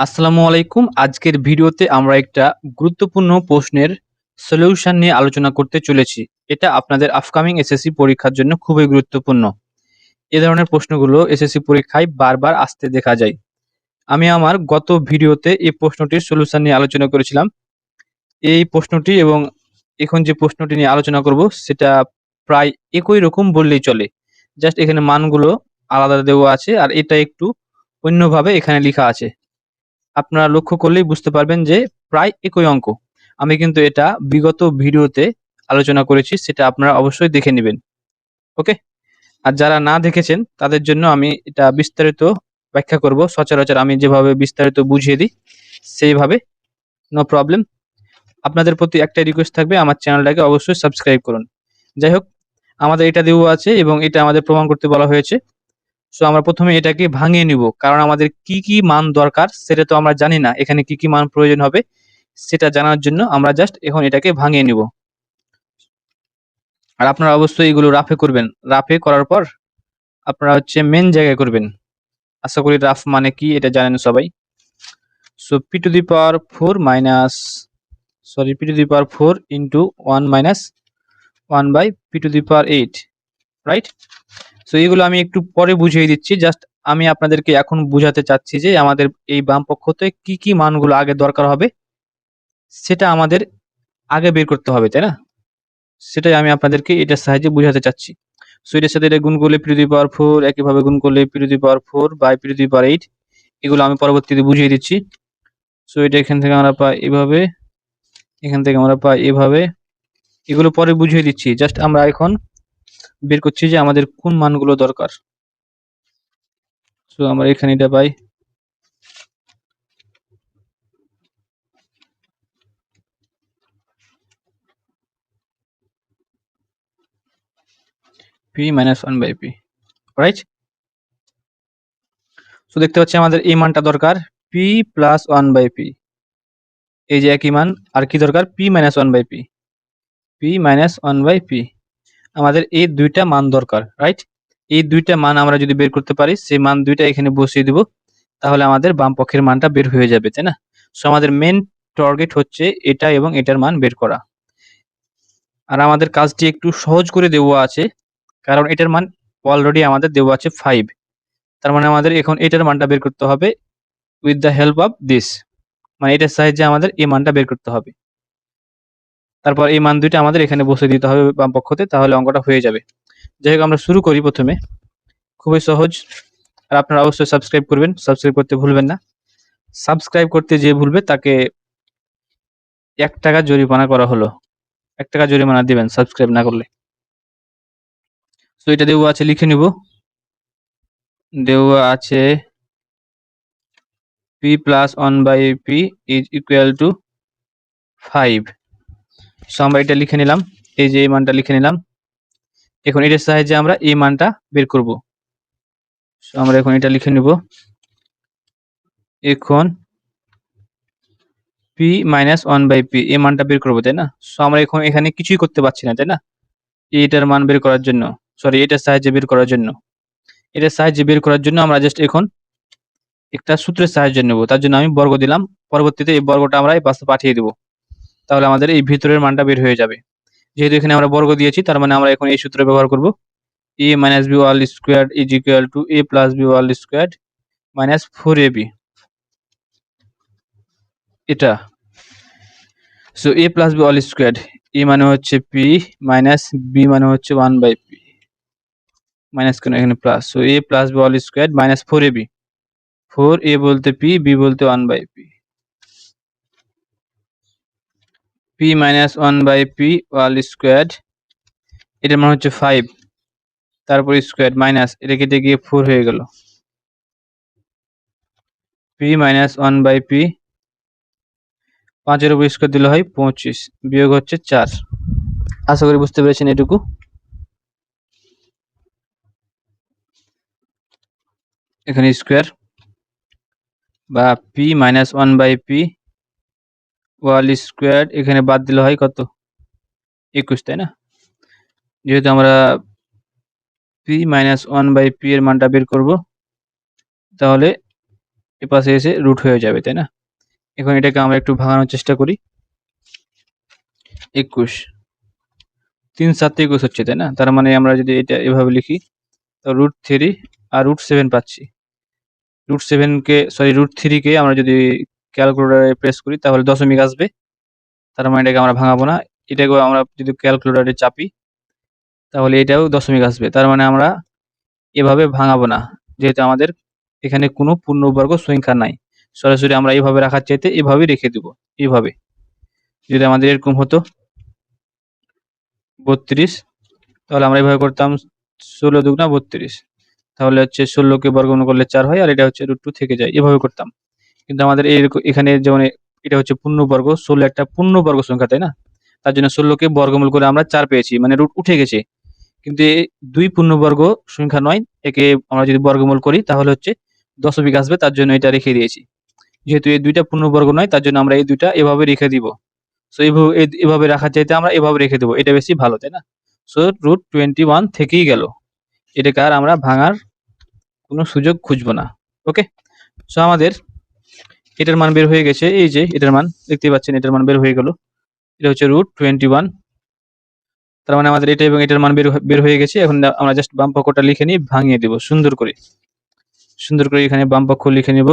আসসালামু আলাইকুম। আজকের ভিডিওতে আমরা একটা গুরুত্বপূর্ণ প্রশ্নের সলিউশন নিয়ে আলোচনা করতে চলেছি। এটা আপনাদের আপকামিং এসএসসি পরীক্ষার জন্য খুবই গুরুত্বপূর্ণ। এ ধরনের প্রশ্নগুলো এসএসসি পরীক্ষায় বারবার আসতে দেখা যায়। আমি আমার গত ভিডিওতে এই প্রশ্নটির সলিউশন নিয়ে আলোচনা করেছিলাম। এই প্রশ্নটি এবং এখন যে প্রশ্নটি নিয়ে আলোচনা করব, সেটা প্রায় একই রকম বললেই চলে। জাস্ট এখানে মানগুলো আলাদা দেওয়া আছে আর এটা একটু অন্যভাবে এখানে লেখা আছে। আপনারা লক্ষ্য করলেই বুঝতে পারবেন যে প্রায় একই অঙ্ক। আমি কিন্তু এটা বিগত ভিডিওতে আলোচনা করেছি, সেটা আপনারা অবশ্যই দেখে নেবেন। ওকে? আর যারা না দেখেছেন, তাদের জন্য আমি এটা বিস্তারিত ব্যাখ্যা করব। সচরাচর আমি যেভাবে বিস্তারিত বুঝিয়ে দিই, সেইভাবে। নো প্রবলেম আপনাদের প্রতি একটা রিকোয়েস্ট থাকবে, আমার চ্যানেলটাকে অবশ্যই সাবস্ক্রাইব করুন। যাই হোক, আমাদের এটা দেওয়া আছে এবং এটা আমাদের প্রমাণ করতে বলা হয়েছে। সো আমরা প্রথমে এটাকে ভাঙিয়ে নিব। কারণ আমাদের কি কি মান দরকার সেটা তো আমরা জানি না। এখানে কি কি মান প্রয়োজন হবে সেটা জানার জন্য আমরা জাস্ট এখন এটাকে ভাঙিয়ে নিব। আর আপনারা অবশ্যই এগুলো রাফে করবেন। রাফে করার পর আপনারা হচ্ছে মেন জায়গায় করবেন। আশা করি রাফ মানে কি এটা জানেন সবাই। So P to the power four minus sorry P to the power four into one minus one by P to the power eight right so এগুলো আমি একটু পরে বুঝিয়ে দিচ্ছি। জাস্ট আমি আপনাদেরকে এখন বুঝাতে চাচ্ছি যে আমাদের এই বাম পক্ষতে কি কি মানগুলো আগে দরকার হবে, সেটা আমাদের আগে বের করতে হবে, তাই না? সেটাই আমি আপনাদেরকে এটার সাহায্যে বুঝাতে চাচ্ছি। সো এটার সাথে এটা গুণ করলে পিরুদি পাওয়ার ফোর একইভাবে গুণ করলে P to the power four by P to the power eight এগুলো আমি পরবর্তীতে বুঝিয়ে দিচ্ছি। সো এটা এখান থেকে আমরা পাই এভাবে, এখান থেকে আমরা পাই এভাবে, এগুলো পরে বুঝিয়ে দিচ্ছি। জাস্ট আমরা এখন বের করছি যে আমাদের কোন মানগুলো দরকার। সো আমরা এখানে এটা পাই। P minus one by P right so দেখতে পাচ্ছি আমাদের এই মানটা দরকার P plus one by P এই যে একই মান, আর কি দরকার? P minus one by P P minus one by P আমাদের এই দুইটা মান দরকার রাইট এই দুইটা মান আমরা যদি বের করতে পারি, সেই মান দুইটা এখানে বসিয়ে দিব, তাহলে আমাদের বাম পক্ষের মানটা বের হয়ে যাবে, তাই না? সো আমাদের মেন টার্গেট হচ্ছে এটা এবং এটার মান বের করা। আর আমাদের কাজটি একটু সহজ করে দেওয়া আছে, কারণ এটার মান অলরেডি আমাদের দেওয়া আছে ফাইভ তার মানে আমাদের এখন এটার মানটা বের করতে হবে with the help of this মানে এটার সাহায্যে আমাদের এই মানটা বের করতে হবে। তারপর এই মান দুইটা আমাদের এখানে বসে দিতে হবে বাম পক্ষতে, তাহলে অঙ্কটা হয়ে যাবে। যাই হোক, আমরা শুরু করি প্রথমে। খুবই সহজ, আর আপনারা অবশ্যই সাবস্ক্রাইব করবেন। সাবস্ক্রাইব করতে ভুলবেন না। সাবস্ক্রাইব করতে যে ভুলবে, তাকে এক টাকা জরিমানা করা হলো। এক টাকা জরিমানা দিবেন সাবস্ক্রাইব না করলে। তো এটা দেওয়া আছে, লিখে নিব। দেওয়া আছে P plus one by P is equal to five so আমরা এটা লিখে নিলাম। এই যে এই মানটা লিখে নিলাম। এখন এটার সাহায্যে আমরা এই মানটা বের করব। সো আমরা এখন এটা লিখে নিব। এখন P minus one by P এই মানটা বের করব, তাই না? সো আমরা এখন এখানে কিছুই করতে পারছি না, তাই না? এটার মান বের করার জন্য সরি এটার সাহায্যে বের করার জন্য। এটার সাহায্যে বের করার জন্য আমরা জাস্ট এখন একটা সূত্রের সাহায্য নেব। তার জন্য আমি বর্গ দিলাম। পরবর্তীতে এই বর্গটা আমরা এই পাশে পাঠিয়ে দেব। তাহলে আমাদের এই ভিতরের মানটা বের হয়ে যাবে। যেহেতু এখানে আমরা বর্গ দিয়েছি, তার মানে আমরা এখন এই সূত্র ব্যবহার করব। A minus B whole square is equal to A plus B whole square minus four A B এটা। So A plus B all square A মানে হচ্ছে পি মাইনাস বি মানে হচ্ছে ওয়ান বাই পি মাইনাস কেন? এখানে plus so A plus B all square minus four A B four A বলতে P B বলতে one by P P minus one by P whole square এটার মানে হচ্ছে five তারপর স্কোয়ার মাইনাস এটা কেটে গিয়ে ফোর হয়ে গেল। P minus one by P পাঁচের উপর স্কোয়ার দিলে হয় পঁচিশ, বিয়োগ হচ্ছে চার। আশা করি বুঝতে পেরেছেন এটুকু। এখানে স্কোয়ার বা P minus one by P whole square এখানে বাদ দিলে হয় কত? একুশ, তাই না? যেহেতু আমরা P minus one by P এর মানটা বের করব, তাহলে এ পাশে এসে রুট হয়ে যাবে, তাই না? এখন এটাকে আমরা একটু ভাঙানোর চেষ্টা করি। একুশ। তিন সাত একুশ হচ্ছে, তাই না? তার মানে আমরা যদি এটা এভাবে লিখি, তো রুট থ্রি আর রুট সেভেন পাচ্ছি। রুট সেভেনকে সরি রুট থ্রিকে আমরা যদি ক্যালকুলেটারে প্রেস করি, তাহলে দশমিক আসবে। তার মানে এটাকে আমরা ভাঙাবো না। এটাকেও আমরা যদি ক্যালকুলেটারে চাপি, তাহলে এটাও দশমিক আসবে। তার মানে আমরা এভাবে ভাঙাবো না, যেহেতু আমাদের এখানে কোনো পূর্ণবর্গ সংখ্যা নাই। সরাসরি আমরা এইভাবে রাখার চাইতে এভাবেই রেখে দিব এইভাবে যদি আমাদের এরকম হতো, বত্রিশ, তাহলে আমরা এইভাবে করতাম ষোলো দুগুণা বত্রিশ। তাহলে হচ্ছে ষোলোকে বর্গমূল করলে চার হয়, আর এটা হচ্ছে রুট টু থেকে যায়। এভাবে করতাম। কিন্তু আমাদের এখানে যেমন এটা হচ্ছে পূর্ণবর্গ, ষোলো একটা পূর্ণবর্গ সংখ্যা, তাই না? তার জন্য ষোলোকে বর্গমূল করে আমরা চার পেয়েছি মানে রুট উঠে গেছে। কিন্তু দুই পূর্ণবর্গ সংখ্যা নয়, একে আমরা যদি বর্গমূল করি তাহলে হচ্ছে দশমিক আসবে, তার জন্য এটা রেখে দিয়েছি। যেহেতু এই দুইটা পূর্ণবর্গ নয়, তার জন্য আমরা এই দুইটা এভাবে রেখে দিব। সো এভাবে রাখার চাইতে আমরা এভাবে রেখে দেবো, এটা বেশি ভালো, তাই না? সো রুট টোয়েন্টি ওয়ান থেকেই গেল। এটাকে আর আমরা ভাঙার কোনো সুযোগ খুঁজবো না ওকে সো আমাদের এটার মান বের হয়ে গেছে, এই যে এটার মান দেখতে পাচ্ছেন এটার মান বের হয়ে গেল। এটা হচ্ছে রুট টোয়েন্টি ওয়ান তার মানে আমাদের এটা এবং এটার মান বের বের হয়ে গেছে, এখন আমরা জাস্ট বাম পক্ষটা লিখে নিয়ে ভাঙিয়ে দেব, সুন্দর করে। সুন্দর করে এখানে বাম পক্ষ লিখে নিব।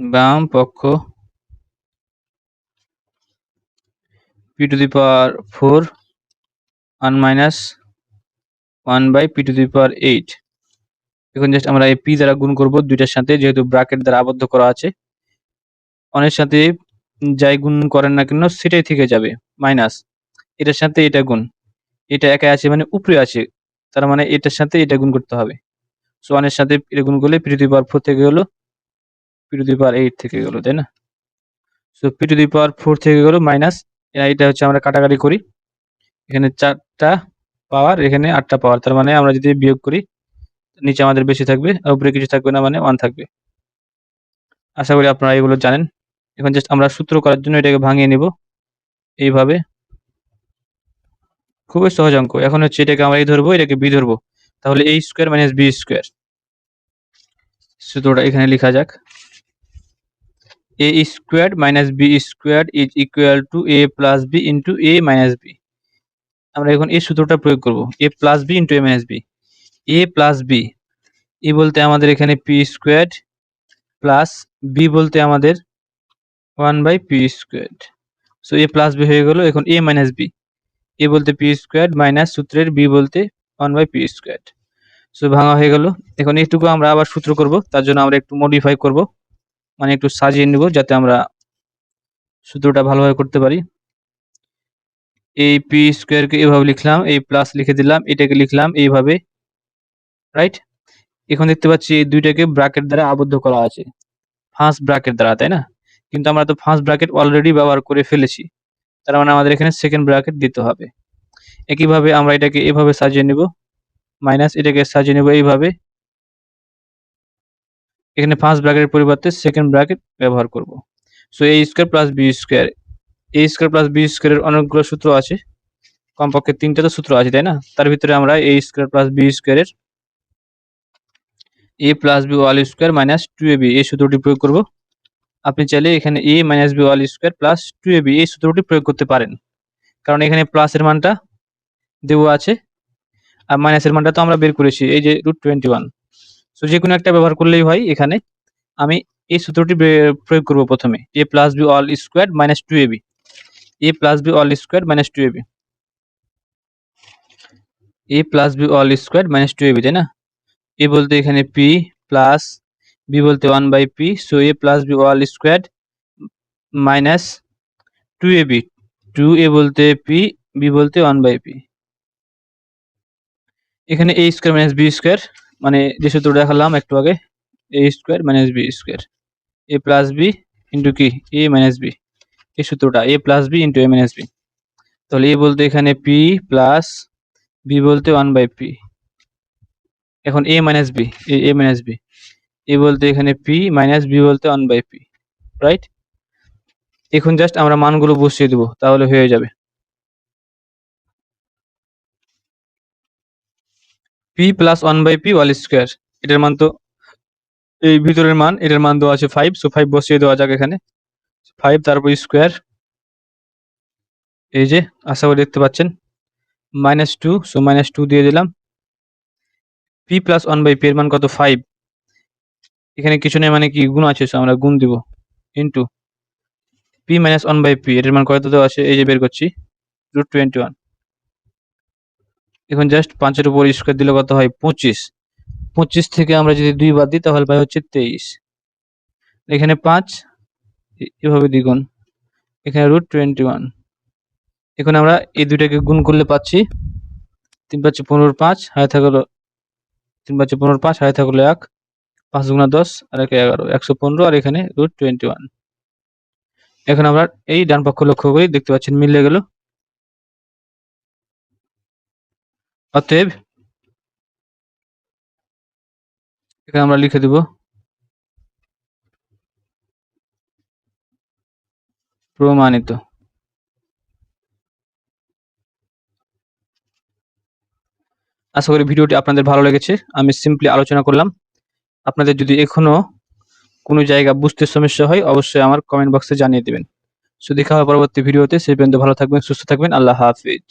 বাম পক্ষ P to the power four one minus one by P to the power eight এখন জাস্ট আমরা এই পি দ্বারা গুণ করব দুইটার সাথে, যেহেতু ব্র্যাকেট দ্বারা আবদ্ধ করা আছে। অনেক সাথে যাই গুণ করেন না কেন, সেটাই থেকে যাবে মাইনাস এটার সাথে এটা গুণ। এটা একাই আছে মানে উপরে আছে, তার মানে এটার সাথে এটা গুণ করতে হবে। সো ওয়ানের সাথে এটা গুণ করলে পি পাওয়ার ফোর থেকে গেলো পি টু পাওয়ার এইট থেকে গেলো, তাই না? সো পি পাওয়ার ফোর থেকে গেলো মাইনাস এটা হচ্ছে আমরা কাটাকাটি করি। এখানে চারটা পাওয়ার এখানে আটটা পাওয়ার তার মানে আমরা যদি বিয়োগ করি নিচে আমাদের বেশি থাকবে আর উপরে কিছু থাকবে না মানে ওয়ান থাকবে। আশা করি আপনারা এগুলো জানেন। এখন জাস্ট আমরা সূত্র করার জন্য এটাকে ভাঙিয়ে নিব। এইভাবে। খুবই সহজ অঙ্ক। এখন হচ্ছে এটাকে আমরা এই ধরবো, এটাকে বি ধরবো। তাহলে এই স্কোয়ার মাইনাস বি স্কোয়ার সূত্রটা এখানে লেখা যাক। A square minus B square is equal to A plus B into A minus B আমরা এখন এই সূত্রটা প্রয়োগ করব। A plus B into A minus B A plus B A বলতে আমাদের এখানে পি স্কোয়ার প্লাস বি বলতে আমাদের one by P square so A plus B হয়ে গেল, এখন এ মাইনাস বি এ বলতে পি স্কোয়ার মাইনাস সূত্রের বি বলতে one by P square so ভাঙা হয়ে গেল। এখন এইটুকু আমরা আবার সূত্র করব, তার জন্য আমরা একটু মডিফাই করব। মানে একটু সাজিয়ে নিব, যাতে আমরা সূত্রটা ভালোভাবে করতে পারি। এই পি স্কোয়ারকে এভাবে লিখলাম, এই প্লাস লিখে দিলাম, এটাকে লিখলাম, এইভাবে রাইট এখন দেখতে পাচ্ছি এই দুইটাকে ব্র্যাকেট দ্বারা আবদ্ধ করা আছে। ফার্স্ট ব্র্যাকেট দ্বারা, তাই না? কিন্তু আমরা তো ফার্স্ট ব্র্যাকেট অলরেডি ব্যবহার করে ফেলেছি। তার মানে আমাদের এখানে সেকেন্ড ব্র্যাকেট দিতে হবে। একইভাবে আমরা এটাকে এভাবে সাজিয়ে নেব। মাইনাস এটাকে সাজিয়ে নেব এইভাবে। এখানে ফার্স্ট ব্র্যাকেটের পরিবর্তে সেকেন্ড ব্র্যাকেট ব্যবহার করব। So A square plus B square A square plus B স্কোয়ারের অনেকগুলো সূত্র আছে। কমপক্ষে তিনটা তো সূত্র আছে, তাই না? তার ভিতরে আমরা এ স্কোয়ার প্লাস বি স্কোয়ারের A plus B whole square minus two A B এই সূত্রটি প্রয়োগ করব। আপনি চাইলে এখানে A minus B whole square plus two A B এই সূত্রটি প্রয়োগ করতে পারেন। কারণ এখানে প্লাসের মানটা দেওয়া আছে, আর মাইনাসের মানটা তো আমরা বের করেছি, এই যে রুট টোয়েন্টি ওয়ান সো যে কোনো একটা ব্যবহার করলেই হয় এখানে। আমি এই সূত্রটি প্রয়োগ করব প্রথমে। A plus B all square minus two A B A plus B all square minus two A B A plus B all square minus two A B তাই না? এ বলতে এখানে পি প্লাস বি বলতে one by P so A plus B all square minus two A B two A বলতে P B বলতে one by P এখানে A square minus B square মানে যে সূত্র দেখালাম একটু আগে A square minus B square A plus B into কি? এ মাইনাস বি এই সূত্রটা A plus B into A minus B তাহলে এ বলতে এখানে পি প্লাস বি বলতে ওয়ান বাই পি এখন A minus B A minus B A বলতে এখানে পি মাইনাস বি বলতে ওয়ান বাই পি রাইট এখন জাস্ট আমরা মানগুলো বসিয়ে দেবো, তাহলে হয়ে যাবে। P plus one by P whole square এটার মান তো এই ভিতরের মান, এটার মান দেওয়া আছে ফাইভ সো ফাইভ বসিয়ে দেওয়া যাক এখানে। ফাইভ তারপর স্কোয়ার এই যে, আশা করি দেখতে পাচ্ছেন। Minus two so minus two দিয়ে দিলাম। P plus one by P এর মান কত? ফাইভ এখানে কিছু নেই মানে কি গুণ আছে আমরা গুণ দিব into P minus one by P এর মান কত দেওয়া আছে? এই যে বের করছি রুট টোয়েন্টি ওয়ান এখন জাস্ট পাঁচের উপর স্কোয়ার দিলে কত হয়? পঁচিশ। পঁচিশ থেকে আমরা যদি দুই বাদ দিই, তাহলে পাই হচ্ছে তেইশ। এখানে পাঁচ এভাবে দ্বিগুণ। এখানে রুট টোয়েন্টি ওয়ান এখন আমরা এই দুইটাকে গুণ করলে পাচ্ছি, তিন পাঁচে পনেরো, পাঁচ হায় থাকল তিন পাঁচে পনেরো, পাঁচ হায় থাকল এক, পাঁচ গুণা দশ, আর একে এগারো, একশো পনেরো, আর এখানে রুট টোয়েন্টি ওয়ান এখন আমরা এই ডান পক্ষ লক্ষ্য করি, দেখতে পাচ্ছেন মিলে গেল। অতএব এখানে আমরা লিখে দেব, প্রমাণিত। আশা করি ভিডিওটি আপনাদের ভালো লেগেছে। আমি সিম্পলি আলোচনা করলাম। আপনাদের যদি এখনও কোনো জায়গা বুঝতে সমস্যা হয়, অবশ্যই আমার কমেন্ট বক্সে জানিয়ে দেবেন। সো হবে পরবর্তী ভিডিওতে। সেই পর্যন্ত ভালো থাকবেন, সুস্থ থাকবেন। আল্লাহ হাফিজ।